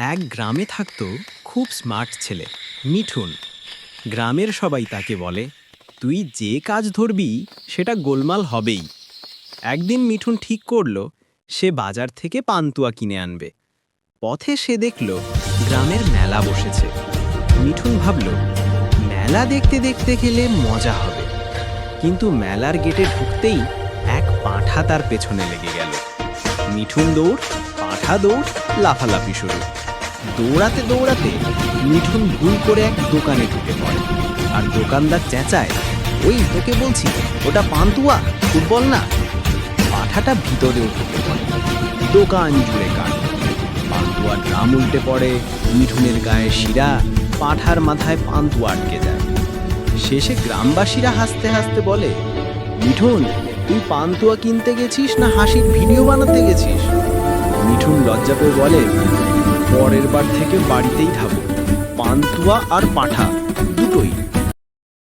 এক গ্রামে থাকতো খুব স্মার্ট ছেলে, মিঠুন। গ্রামের সবাই তাকে বলে, তুই যে কাজ ধরবি, সেটা গোলমাল হবেই। একদিন মিঠুন ঠিক করল, সে বাজার থেকে পান্তুয়া কিনে আনবে। পথে সে দেখল, গ্রামের মেলা বসেছে। মিঠুন ভাবল, মেলা দেখতে দেখতে গেলে মজা হবে। কিন্তু মেলার গেটে ঢুকতেই এক পাঁঠা তার পেছনে লেগে গেল। মিঠুন দৌড়, পাঁঠা দৌড়, লাফালাফি শুরু। দৌড়াতে দৌড়াতে মিঠুন ভুল করে এক দোকানে ঢুকে পড়ে। আর দোকানদার চেঁচায়, ওই তোকে বলছি, ওটা পান্তুয়া? ফুটবল না? পাঠাটা ভিতরেও ঢুকে পড়ে। দোকান জুড়ে কান পান্তুয়া ড্রাম উল্টে পড়ে, মিঠুনের গায়ে শিরা, পাঠার মাথায় পান্তুয়া আটকে যায় শেষে গ্রামবাসীরা হাসতে হাসতে বলে, মিঠুন, তুই পান্তুয়া কিনতে গেছিস না হাসির ভিডিও বানাতে গেছিস? মিঠুন লজ্জা পেয়ে বলে পরের বার থেকে বাড়িতেই থাকো। পান্তুয়া আর পাঠা